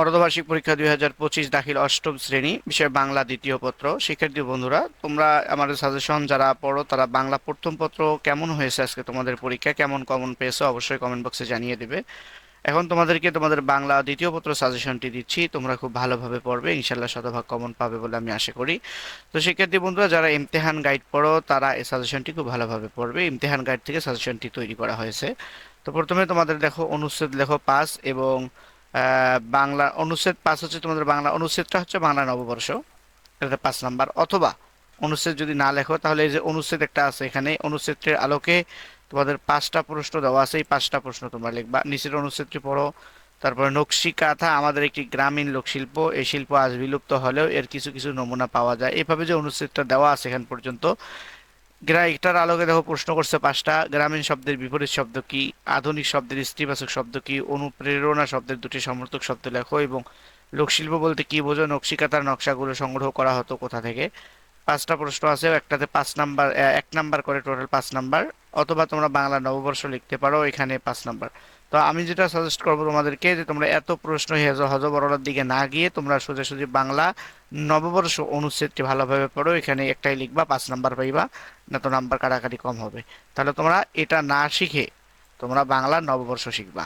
অর্ধবার্ষিক পরীক্ষা দুই হাজার পঁচিশ দাখিল অষ্টম শ্রেণি, বিষয় বাংলা দ্বিতীয় পত্র। শিক্ষার্থী বন্ধুরা, তোমরা আমাদের সাজেশন যারা পড়ো, তারা বাংলা প্রথম পত্র কেমন হয়েছে আজকে তোমাদের পরীক্ষা? কেমন কমন পেয়েছ? অবশ্যই কমেন্ট বক্সে জানিয়ে দেবে। এখন তোমাদেরকে তোমাদের বাংলা দ্বিতীয় পত্র সাজেশনটি দিচ্ছি। তোমরা খুব ভালোভাবে পড়বে ইনশাল্লাহ শতভাগ কমন পাবে বলে আমি আশা করি। তো শিক্ষার্থী বন্ধুরা, যারা ইমতেহান গাইড পড়ো, তারা এই সাজেশনটি খুব ভালোভাবে পড়বে। ইমতেহান গাইড থেকে সাজেশনটি তৈরি করা হয়েছে। তো প্রথমে তোমাদের দেখো, অনুচ্ছেদ লেখো পাস এবং বাংলা অনুচ্ছেদ পাঁচ হচ্ছে তোমাদের বাংলা অনুচ্ছেদটা হচ্ছে বাংলা নববর্ষ, এটা পাঁচ নাম্বার। অথবা অনুচ্ছেদ যদি না লেখো, তাহলে এই যে অনুচ্ছেদ একটা আছে, এখানে অনুচ্ছেদটির আলোকে তোমাদের পাঁচটা প্রশ্ন দেওয়া আছে, এই পাঁচটা প্রশ্ন তোমরা লিখবা। নিচের অনুচ্ছেদটি পড়ো, তারপরে নকশি কাঁথা আমাদের একটি গ্রামীণ লোকশিল্প এই শিল্প আজ বিলুপ্ত হলেও এর কিছু কিছু নমুনা পাওয়া যায়। এভাবে যে অনুচ্ছেদটা দেওয়া আছে এখান পর্যন্ত গ্রা এটার আলোকে দেখো প্রশ্ন করছে পাঁচটা। গ্রামীণ শব্দের বিপরীত শব্দ কি? আধুনিক শব্দের স্ত্রীবাচক শব্দ কি? অনুপ্রেরণা শব্দের দুটি সমর্থক শব্দ লেখো এবং লোকশিল্প বলতে কি বোঝো? নকশিকাতার নকশাগুলো সংগ্রহ করা হতো কোথা থেকে? পাঁচটা প্রশ্ন আছে, একটাতে পাঁচ নাম্বার এক নাম্বার করে টোটাল পাঁচ নাম্বার, অথবা তোমরা বাংলা নববর্ষ লিখতে পারো এখানে পাঁচ নাম্বার। তো আমি যেটা সাজেস্ট করব তোমাদেরকে যে তোমরা এত প্রশ্ন হেজ, হজবরলার দিকে না গিয়ে তোমরা সোজাসুজি বাংলা নববর্ষ অনুচ্ছেদটি ভালোভাবে পড়ো, এখানে একটাই লিখবা, পাঁচ নাম্বার পাইবা, না তো নাম্বার কাটাকাটি কম হবে। তাহলে তোমরা এটা না শিখে তোমরা বাংলা নববর্ষ শিখবা।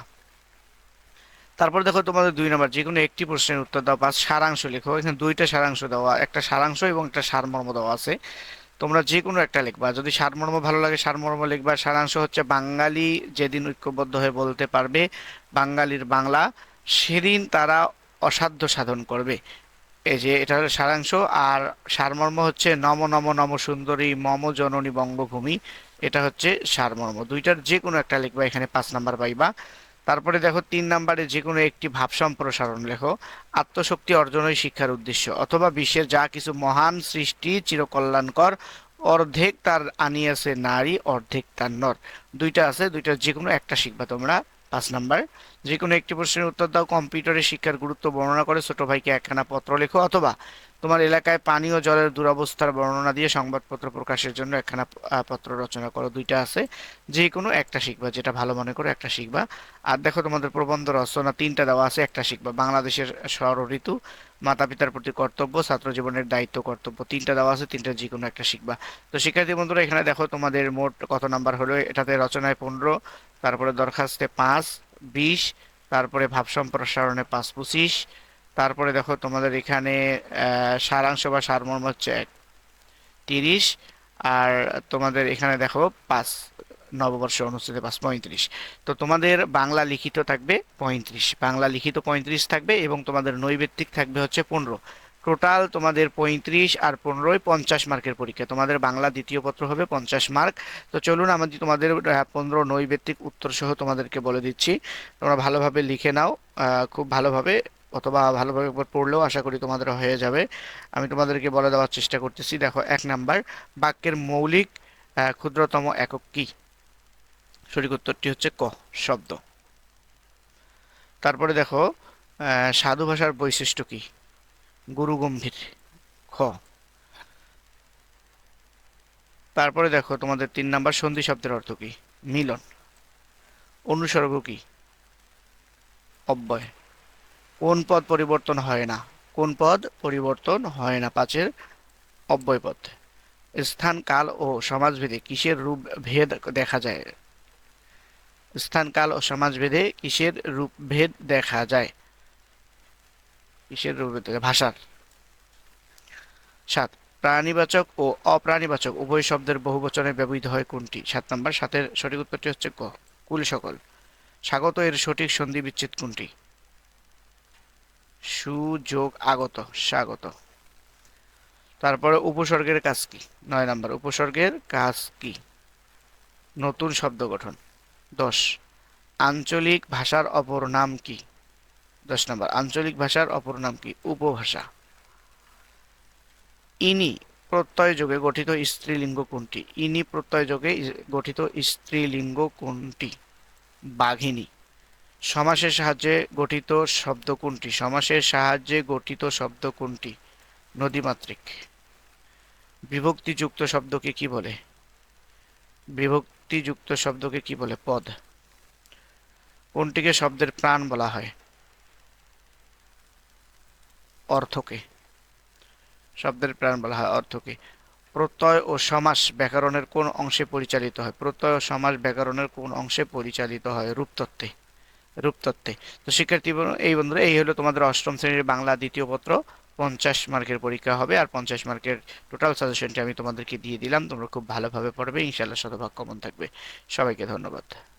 তারপর দেখো তোমাদের দুই নম্বর যে কোনো একটি প্রশ্নের উত্তর দাও বা সারাংশ লেখো। এখানে দুইটা সারাংশ দেওয়া, একটা সারাংশ এবং একটা সারমর্ম দেওয়া আছে। তোমরা যে কোনো একটা লিখবা, যদি সারমর্ম ভালো লাগে সারমর্ম লিখবা। সারাংশ হচ্ছে বাঙালি যেদিন ঐক্যবদ্ধ হয়ে বলতে পারবে, বাঙালির বাংলা, সেদিন তারা অসাধ্য সাধন করবে। এই যে এটা হলো সারাংশ। আর সারমর্ম হচ্ছে নম নম নম সুন্দরী মম জননী বঙ্গভূমি, এটা হচ্ছে সারমর্ম। দুইটার যে কোনো একটা লিখবা, এখানে পাঁচ নাম্বার পাইবা। তারপরে দেখো তিন নাম্বারে যে কোনো একটি ভাব সম্প্রসারণ লেখো। আত্মশক্তি অর্জনই শিক্ষার উদ্দেশ্য। অথবা বিশ্বের যা কিছু মহান সৃষ্টি চিরকল্যাণকর, অর্ধেক তার আনিয়াছে নারী, অর্ধেক তার নর। দুইটা আছে, দুইটা যে কোনো একটা শিখবা তোমরা। পাঁচ নাম্বার। যে কোনো একটি প্রশ্নের উত্তর দাও কম্পিউটারে শিক্ষার গুরুত্ব বর্ণনা করে, ছোট ভাইকে একখানা পত্র লেখো, অথবা তোমার এলাকায় পানি ও জলের দুরবস্থার বর্ণনা দিয়ে সংবাদপত্র প্রকাশের জন্য একখানা পত্র রচনা করো, দুইটা আছে। যে কোনো একটা শিখবা, যেটা ভালো মনে করো একটা শিখবা। আর দেখো তোমাদের প্রবন্ধ রচনা তিনটা দেওয়া আছে, একটা শিখবা। বাংলাদেশের ষড় ঋতু মাতা পিতার প্রতি কর্তব্য ছাত্র জীবনের দায়িত্ব, কর্তব্য, তিনটা দেওয়া আছে, তিনটা যে কোনো একটা শিখবা। তো শিক্ষার্থী বন্ধুরা, এখানে দেখো তোমাদের মোট কত নাম্বার হলো, এটাতে রচনায় পনেরো, তারপরে দরখাস্তে পাঁচ বিশ, তারপরে ভাব সম্প্রসারণে পাঁচ পঁচিশ, তারপরে দেখো তোমাদের এখানে সারাংশ বা সারমর্ম হচ্ছে এক, তিরিশ, আর তোমাদের এখানে দেখো পাঁচ, নববর্ষ অনুষ্ঠিত পাঁচ পঁয়ত্রিশ। তো তোমাদের বাংলা লিখিত থাকবে পঁয়ত্রিশ, বাংলা লিখিত পঁয়ত্রিশ থাকবে এবং তোমাদের নৈবেত্তিক থাকবে হচ্ছে পনেরো। টোটাল তোমাদের পঁয়ত্রিশ আর পনেরোই পঞ্চাশ মার্কের পরীক্ষা। তোমাদের বাংলা দ্বিতীয় পত্র হবে পঞ্চাশ মার্ক। তো চলুন আমি তোমাদের পনেরো নৈবেত্তিক উত্তর সহ তোমাদেরকে বলে দিচ্ছি। তোমরা ভালোভাবে লিখে নাও খুব ভালোভাবে, অথবা ভালোভাবে একবার পড়লেও আশা করি তোমাদের হয়ে যাবে। আমি তোমাদেরকে বলে দেওয়ার চেষ্টা করতেছি। দেখো, এক নাম্বার, বাক্যের মৌলিক ক্ষুদ্রতম একক কি? সঠিক উত্তরটি হচ্ছে ক, শব্দ। তারপরে দেখো সাধু ভাষার বৈশিষ্ট্য কি? গুরু গম্ভীর খ। তারপরে দেখো, তোমাদের তিন নাম্বার সন্ধি শব্দের অর্থ কি? মিলন। অনুসর্গ কি? অব্যয়। কোন পদ পরিবর্তন হয় না? কোন পদ পরিবর্তন হয় না? পাঁচের অব্যয় পদ। স্থান, কাল ও সমাজভেদে কিসের রূপ ভেদ দেখা যায়? স্থান, কাল ও সমাজভেদে কিসের রূপ ভেদ দেখা যায়? কিসের ভেদ দেখা- ভাষার। সাত, প্রাণীবাচক ও অপ্রাণীবাচক, উভয় শব্দের বহুবচনে ব্যবহৃত হয় কোনটি? সাত নম্বর, সাতের সঠিক উত্তরটি হচ্ছে ক, কুল সকল। স্বাগত, এর সঠিক সন্ধি বিচ্ছেদ কোনটি? সুযোগ আগত, স্বাগত। তারপরে উপসর্গের কাজ কি? নয় নাম্বার, উপসর্গের কাজ কি? নতুন শব্দ গঠন। দশ, আঞ্চলিক ভাষার অপর নাম কি? দশ নম্বর, আঞ্চলিক ভাষার অপর নাম কি? উপভাষা। ইনি প্রত্যয় যোগে গঠিত স্ত্রীলিঙ্গ কোনটি? ইনি প্রত্যয় যোগে গঠিত স্ত্রীলিঙ্গ কোনটি? বাঘিনী। সমাসের সাহায্যে গঠিত শব্দ কোনটি? সমাসের সাহায্যে গঠিত শব্দ কোনটি? নদীমাত্রিক বিভক্তিযুক্ত শব্দকে কি বলে? বিভক্তিযুক্ত শব্দকে কি বলে? পদ। কোনটিকে শব্দের প্রাণ বলা হয়? অর্থকে। শব্দের প্রাণ বলা হয় অর্থকে। প্রত্যয় ও সমাস ব্যাকরণের কোন অংশে পরিচালিত হয়? প্রত্যয় ও সমাস ব্যাকরণের কোন অংশে পরিচালিত হয়? রূপতত্ত্বে। রূপতত্ত্বে। তো শিক্ষার্থী এই বন্ধুরা, এই হলো তোমাদের অষ্টম শ্রেণির বাংলা দ্বিতীয় পত্র। পঞ্চাশ মার্কের পরীক্ষা হবে আর পঞ্চাশ মার্কের টোটাল সাজেশনটি আমি তোমাদেরকে দিয়ে দিলাম। তোমরা খুব ভালোভাবে পড়বে, ইনশাআল্লাহ শতভাগ কমন থাকবে। সবাইকে ধন্যবাদ।